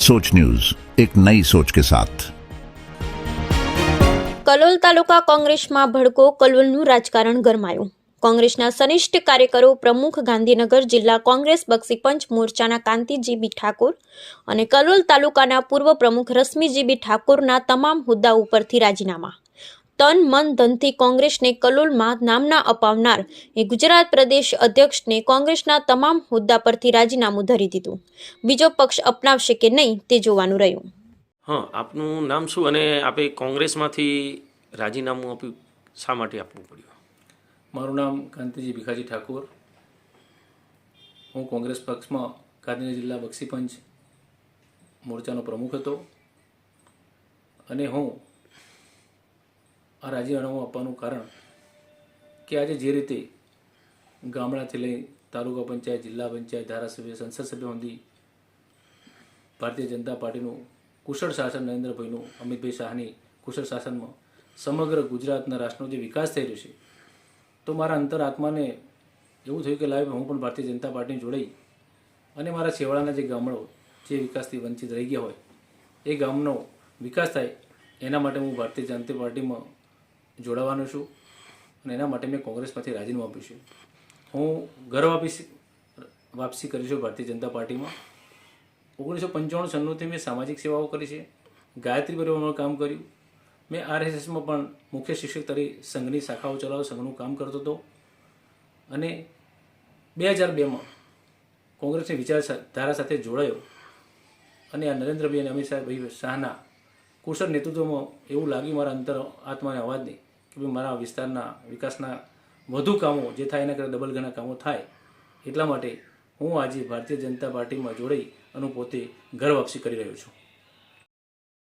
सोच न्यूज एक नई सोच के साथ કલોલ તાલુકા કોંગ્રેસમાં ભડકો કલોલનું રાજકારણ ગરમાયું કોંગ્રેસના સનિષ્ઠ કાર્યકરો પ્રમુખ ગાંધીનગર જિલ્લા કોંગ્રેસ બક્ષીપંચ મોરચાના કાંતિજીબી ઠાકોર અને કલોલ તાલુકાના પૂર્વ પ્રમુખ રશ્મિજીબી ઠાકોરના તમામ હોદ્દા ઉપરથી રાજીનામા તન મન ધનથી કોંગ્રેસને કલોલમાં નામના અપાવનાર એ ગુજરાત પ્રદેશ અધ્યક્ષને કોંગ્રેસના તમામ હોદ્દા પરથી રાજીનામું ધરી દીધું. બીજો પક્ષ અપનાવશે કે નહીં તે જોવાનું રહ્યું. હા આપનું નામ શું અને આપે કોંગ્રેસમાંથી રાજીનામું આપ્યું? શા માટે આપવું પડ્યું? મારું નામ કાંતિજી ભીખાજી ઠાકોર. હું કોંગ્રેસ પક્ષમાં ગાંધીનગર જિલ્લા બક્ષીપંચ મોરચાનો પ્રમુખ હતો. અને હું આ રાજીનામું આપવાનું કારણ કે આજે જે રીતે ગામડાથી લઈ તાલુકા પંચાયત, જિલ્લા પંચાયત, ધારાસભ્ય, સંસદ સભ્ય સુધી ભારતીય જનતા પાર્ટીનું કુશળ શાસન નરેન્દ્રભાઈનું, અમિતભાઈ શાહની કુશળ શાસનમાં સમગ્ર ગુજરાતના રાષ્ટ્રનો જે વિકાસ થઈ રહ્યો છે, તો મારા અંતર આત્માને એવું થયું કે લાવે હું પણ ભારતીય જનતા પાર્ટીને જોડાઈ અને મારા છેવાડાના જે ગામડો જે વિકાસથી વંચિત રહી ગયા હોય, એ ગામનો વિકાસ થાય એના માટે હું ભારતીય જનતા પાર્ટીમાં જોડાવાનો છું અને એના માટે મેં કોંગ્રેસમાંથી રાજીનામું આપ્યું છે. હું ઘર વાપસી વાપસી કરી છું ભારતીય જનતા પાર્ટીમાં. ઓગણીસો પંચાણું સન્નુથી મેં સામાજિક સેવાઓ કરી છે, ગાયત્રી પરિવારમાં કામ કર્યું. મેં આરએસએસમાં પણ મુખ્ય શિક્ષક તરીકે સંઘની શાખાઓ ચલાવ સંઘનું કામ કરતો હતો. અને બે હજાર બેમાં કોંગ્રેસની વિચારધારા સાથે જોડાયો. અને આ નરેન્દ્રભાઈ અને અમિત શાહભાઈ શાહના કુશળ નેતૃત્વમાં એવું લાગ્યું મારા અંતર આત્માને અવાજને કે ભાઈ મારા વિસ્તારના વિકાસના વધુ કામો જે થાય એના કરતાં ડબલ ઘણા કામો થાય એટલા માટે હું આજે ભારતીય જનતા પાર્ટીમાં જોડાઈ અને પોતે ઘર વાપસી કરી રહ્યો છું.